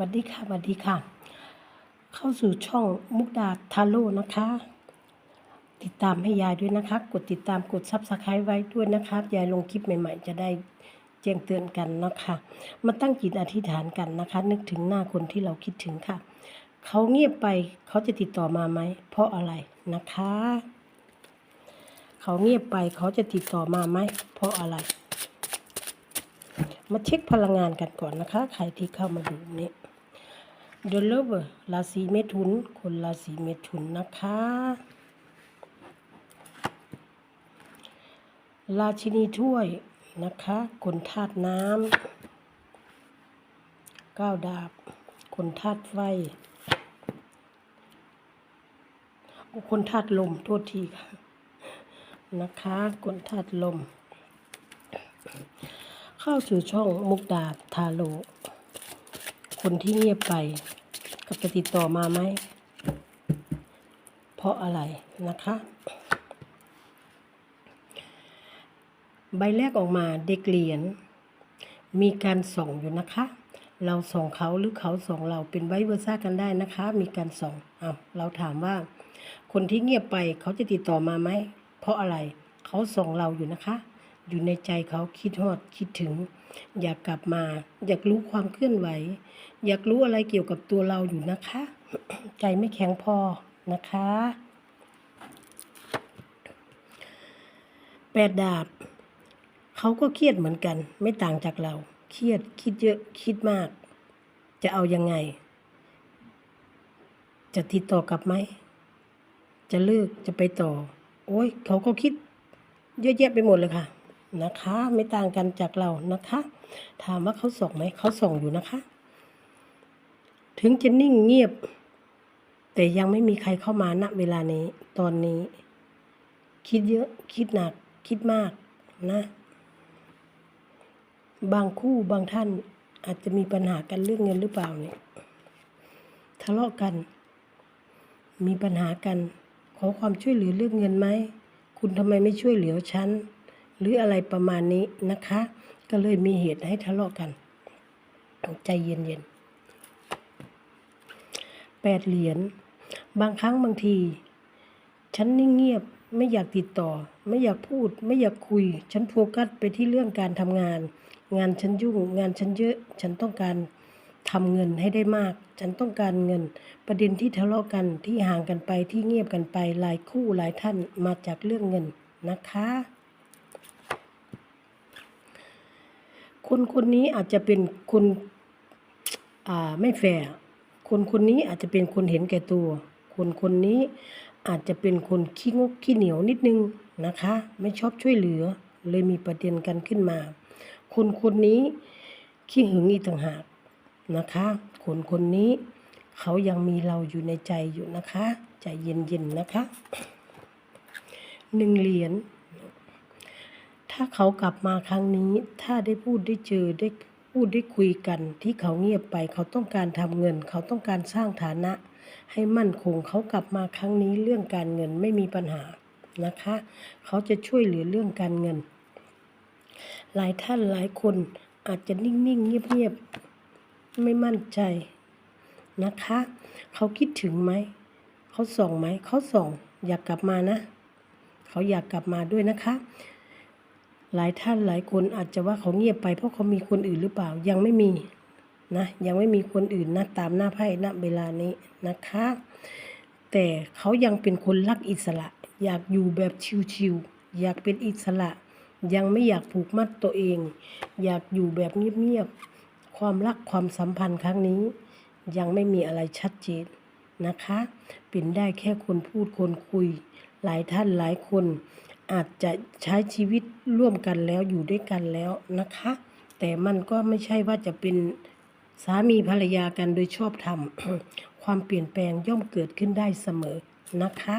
วัสดีค่ะสวัสดีค่ะ เข้าสู่ช่องมุกดาทาโร่นะคะ ติดตามให้ยายด้วยนะคะ กดติดตามกดซับสไครต์ไว้ด้วยนะคะยายลงคลิปใหม่ๆ จะได้แจ้งเตือนกันนะคะ มาตั้งจิตอธิษฐานกันนะคะ นึกถึงหน้าคนที่เราคิดถึงค่ะ เขาเงียบไปเขาจะติดต่อมาไหม เพราะอะไรนะคะ เขาเงียบไปเขาจะติดต่อมาไหม เพราะอะไร มาเช็คพลังงานกันก่อนนะคะ ใครที่เข้ามาดูนี้เดลเลเวอร์ราศีเมถุน คนราศีเมถุนนะคะ ราชินีถ้วยนะคะ คนธาตุน้ำก้าวดาบ คนธาตุไฟ คนธาตุลมโทษทีค่ะ นะคะ คนธาตุลม เข้าสู่ช่องมุกดาทาโลคนที่เงียบไปกับจะติดต่อมาไหม เพราะอะไรนะคะ ใบแรกออกมาเด็กเหรียญมีการส่องอยู่นะคะ เราส่องเขาหรือเขาส่องเราเป็นไวเวอร์ซ่ากันได้นะคะ มีการส่องอ้าวเราถามว่า คนที่เงียบไปเขาจะติดต่อมาไหม เพราะอะไรเขาส่องเราอยู่นะคะ อยู่ในใจเขาคิดฮอดคิดถึง อยากกลับมา อยากรู้ความเคลื่อนไหว อยากรู้อะไรเกี่ยวกับตัวเราอยู่นะคะ ใจไม่แข็งพอนะคะแปดดาบ เขาก็เครียดเหมือนกัน ไม่ต่างจากเรา เครียดคิดเยอะคิดมาก จะเอายังไง จะติดต่อกลับไหม จะเลิกจะไปต่อ โอ้ยเขาก็คิดเยอะแยะไปหมดเลยค่ะ นะคะ ไม่ต่างกันจากเรานะคะ ถามว่าเขาส่งไหมเขาส่งอยู่นะคะ ถึงจะนิ่งเงียบ แต่ยังไม่มีใครเข้ามาณเวลานี้ตอนนี้ คิดเยอะคิดหนักคิดมากนะ บางคู่บางท่านอาจจะมีปัญหากันเรื่องเงินหรือเปล่าเนี่ยทะเลาะกัน มีปัญหากัน ขอความช่วยเหลือเรื่องเงินไหม คุณทำไมไม่ช่วยเหลือฉัน หรืออะไรประมาณนี้นะคะ ก็เลยมีเหตุให้ทะเลาะกัน ใจเย็นๆแปดเหรียญบางครั้งบางที ฉันนิ่งเงียบไม่อยากติดต่อ ไม่อยากพูด ไม่อยากคุย ฉันโฟกัสไปที่เรื่องการทำงาน งานฉันยุ่ง งานฉันเยอะ ฉันต้องการทำเงินให้ได้มาก ฉันต้องการเงิน ประเด็นที่ทะเลาะกันที่ห่างกันไปที่เงียบกันไปหลายคู่หลายท่านมาจากเรื่องเงินนะคะ คนคนนี้อาจจะเป็นคนอ่าไม่แฟร์คนคนนี้อาจจะเป็นคนเห็นแก่ตัว คนคนนี้อาจจะเป็นคนขี้งกขี้เหนียวนิดนึงนะคะ ไม่ชอบช่วยเหลือ เลยมีประเด็นกันขึ้นมา คนคนนี้ขี้หึงอีกต่างหากนะคะ คนคนนี้เขายังมีเราอยู่ในใจอยู่นะคะ ใจเย็นๆนะคะหนึ่งเหรียญ ถ้าเขากลับมาครั้งนี้ ถ้าได้พูดได้เจอได้พูดได้คุยกัน ที่เขาเงียบไป เขาต้องการทำเงิน เขาต้องการสร้างฐานะ ให้มั่นคงเขากลับมาครั้งนี้เรื่องการเงินไม่มีปัญหานะคะ เขาจะช่วยเหลือเรื่องการเงิน หลายท่านหลายคนอาจจะนิ่งๆเงียบๆไม่มั่นใจนะคะ เขาคิดถึงไหม เขาส่องไหม เขาส่อง อยากกลับมานะ เขาอยากกลับมาด้วยนะคะ หลายท่านหลายคนอาจจะว่าเขาเงียบไปเพราะเขามีคนอื่นหรือเปล่ายังไม่มีนะยังไม่มีคนอื่นนะตามหน้าไพ่ณเวลานี้นะคะ แต่เขายังเป็นคนรักอิสระ อยากอยู่แบบชิวๆอยากเป็นอิสระ ยังไม่อยากผูกมัดตัวเอง อยากอยู่แบบเงียบๆความรักความสัมพันธ์ครั้งนี้ ยังไม่มีอะไรชัดเจนนะคะ เป็นได้แค่คนพูดคนคุย หลายท่านหลายคน อาจจะใช้ชีวิตร่วมกันแล้วอยู่ด้วยกันแล้วนะคะ แต่มันก็ไม่ใช่ว่าจะเป็นสามีภรรยากันโดยชอบธรรม ความเปลี่ยนแปลงย่อมเกิดขึ้นได้เสมอนะคะ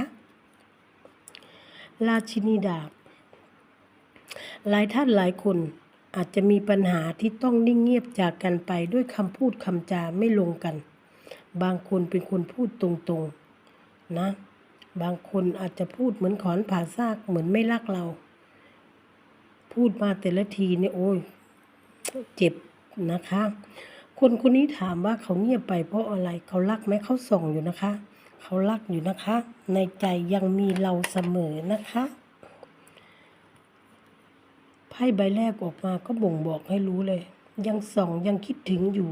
ราชินีดาบ หลายท่านหลายคนอาจจะมีปัญหาที่ต้องนิ่งเงียบจากกันไปด้วยคำพูดคำจาไม่ลงกัน บางคนเป็นคนพูดตรงๆ นะ บางคนอาจจะพูดเหมือนขอนผ่าซากเหมือนไม่รักเรา พูดมาแต่ละทีเนี่ยโอ้ยเจ็บนะคะ คนคนนี้ถามว่าเขาเงียบไปเพราะอะไรเขารักไหมเขาส่องอยู่นะคะ เขารักอยู่นะคะ ในใจยังมีเราเสมอนะคะไพ่ใบแรกออกมาก็บ่งบอกให้รู้เลย ยังส่องยังคิดถึงอยู่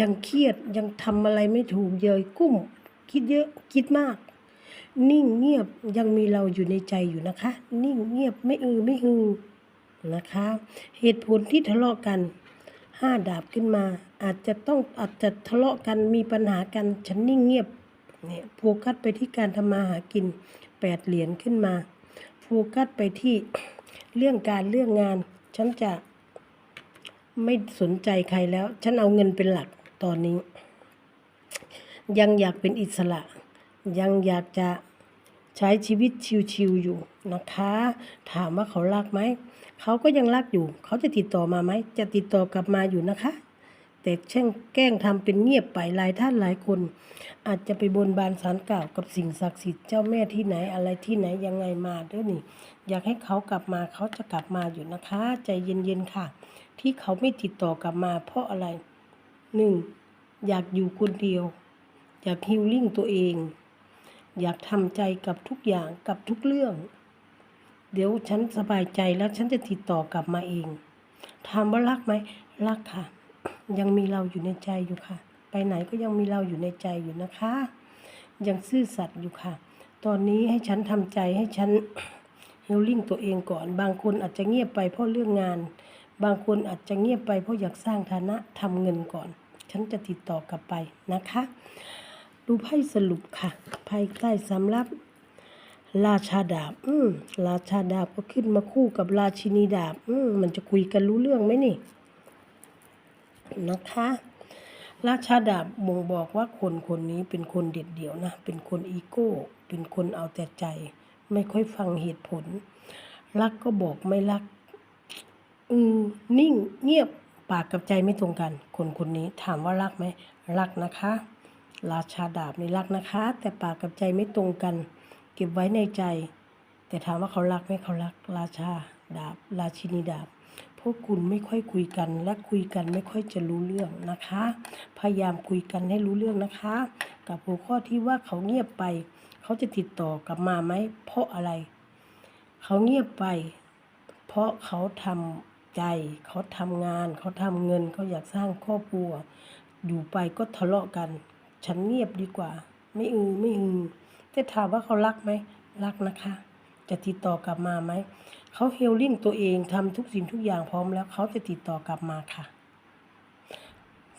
ยังเครียดยังทำอะไรไม่ถูกเยยกุ้ม คิดเยอะคิดมาก นิ่งเงียบยังมีเราอยู่ในใจอยู่นะคะ นิ่งเงียบไม่อือไม่ฮือนะคะ เหตุผลที่ทะเลาะกันห้าดาบขึ้นมา อาจจะต้องอาจจะทะเลาะกันมีปัญหากันฉันนิ่งเงียบเนี่ยโฟกัสไปที่การทำมาหากินแปดเหรียญขึ้นมาโฟกัสไปที่เรื่องการเรื่องงาน ฉันจะไม่สนใจใครแล้ว ฉันเอาเงินเป็นหลักตอนนี้ ยังอยากเป็นอิสระ ยังอยากจะใช้ชีวิตชิวๆอยู่นะคะ ถามว่าเขารักไหม เขาก็ยังรักอยู่ เขาจะติดต่อมาไหม จะติดต่อกลับมาอยู่นะคะ แต่แช่งแกล้งทำเป็นเงียบไปหลายท่านหลายคน อาจจะไปบนบานสารกล่าวกับสิ่งศักดิ์สิทธิ์เจ้าแม่ที่ไหนอะไรที่ไหนยังไงมาด้อนี่ อยากให้เขากลับมาเขาจะกลับมาอยู่นะคะ ใจเย็นๆค่ะ ที่เขาไม่ติดต่อกลับมา เพราะอะไรหนึ่งอยากอยู่คนเดียว อยากฮิลลิ่งตัวเอง อยากทำใจกับทุกอย่างกับทุกเรื่อง เดี๋ยวฉันสบายใจแล้วฉันจะติดต่อกลับมาเอง ถามว่ารักไหมรักค่ะ ยังมีเราอยู่ในใจอยู่ค่ะ ไปไหนก็ยังมีเราอยู่ในใจอยู่นะคะ ยังซื่อสัตย์อยู่ค่ะ ตอนนี้ให้ฉันทำใจให้ฉันฮลลิ่งตัวเองก่อน บางคนอาจจะเงียบไปเพราะเรื่องงาน บางคนอาจจะเงียบไปเพราะอยากสร้างฐานะทำเงินก่อน ฉันจะติดต่อกลับไปนะคะ ดูไพ่สรุปค่ะ ไพ่ใต้สำรับ ราชาดาบ อืมราชาดาบก็ขึ้นมาคู่กับราชินีดาบ อืมมันจะคุยกันรู้เรื่องไหมนี่นะคะ ราชาดาบบ่งบอกว่าคนคนนี้เป็นคนเด็ดเดี่ยวนะ เป็นคนอีโก้ เป็นคนเอาแต่ใจ ไม่ค่อยฟังเหตุผล รักก็บอกไม่รัก อืมนิ่งเงียบปากกับใจไม่ตรงกัน คนคนนี้ถามว่ารักไหม รักนะคะ ราชาดาบนี่รักนะคะ แต่ปากกับใจไม่ตรงกัน เก็บไว้ในใจ แต่ถามว่าเขารักไหมเขารัก ราชาดาบ ราชินีดาบพวกคุณไม่ค่อยคุยกัน และคุยกันไม่ค่อยจะรู้เรื่องนะคะ พยายามคุยกันให้รู้เรื่องนะคะ กับหัวข้อที่ว่าเขาเงียบไป เขาจะติดต่อกลับมาไหมเพราะอะไร เขาเงียบไป เพราะเขาทำใจ เขาทำงาน เขาทำเงินเขาอยากสร้างครอบครัว อยู่ไปก็ทะเลาะกัน ฉันเงียบดีกว่า ไม่อือไม่อือแต่ถามว่าเขารักไหมรักนะคะ จะติดต่อกลับมาไหมเขาเฮลลิ่งตัวเองทำทุกสิ่งทุกอย่างพร้อมแล้วเขาจะติดต่อกลับมาค่ะ